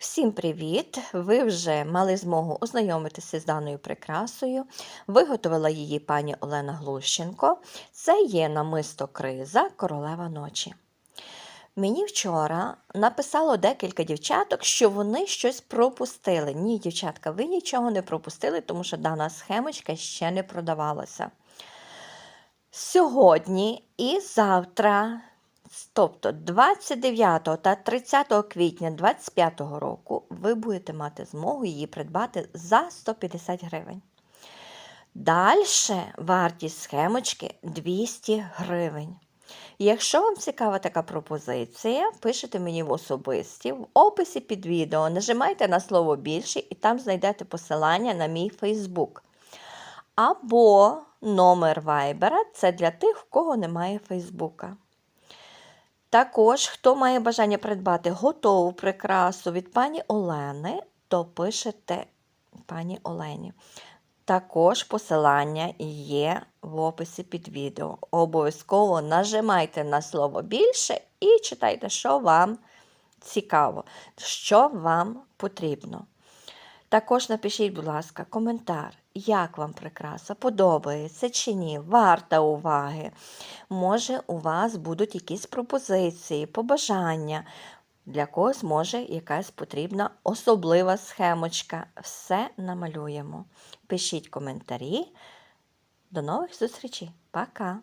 Всім привіт! Ви вже мали змогу ознайомитися з даною прикрасою. Виготовила її пані Олена Глущенко. Це є намисто криза королева ночі. Мені вчора написало декілька дівчаток, що вони щось пропустили. Ні, дівчатка, ви нічого не пропустили, тому що дана схемочка ще не продавалася. Сьогодні і завтра, тобто 29 та 30 квітня 2025 року, ви будете мати змогу її придбати за 150 гривень. Далі вартість схемочки 200 гривень. Якщо вам цікава така пропозиція, пишете мені в особисті, в описі під відео нажимайте на слово більше і там знайдете посилання на мій Фейсбук. Або номер Вайбера це для тих, в кого немає Фейсбука. Також, хто має бажання придбати готову прикрасу від пані Олени, то пишете пані Олені. Також посилання є в описі під відео. Обов'язково нажимайте на слово більше і читайте, що вам цікаво, що вам потрібно. Також напишіть, будь ласка, коментар, як вам прикраса, подобається чи ні, варта уваги. Може, у вас будуть якісь пропозиції, побажання. Для когось може якась потрібна особлива схемочка. Все намалюємо. Пишіть коментарі. До нових зустрічей. Пока!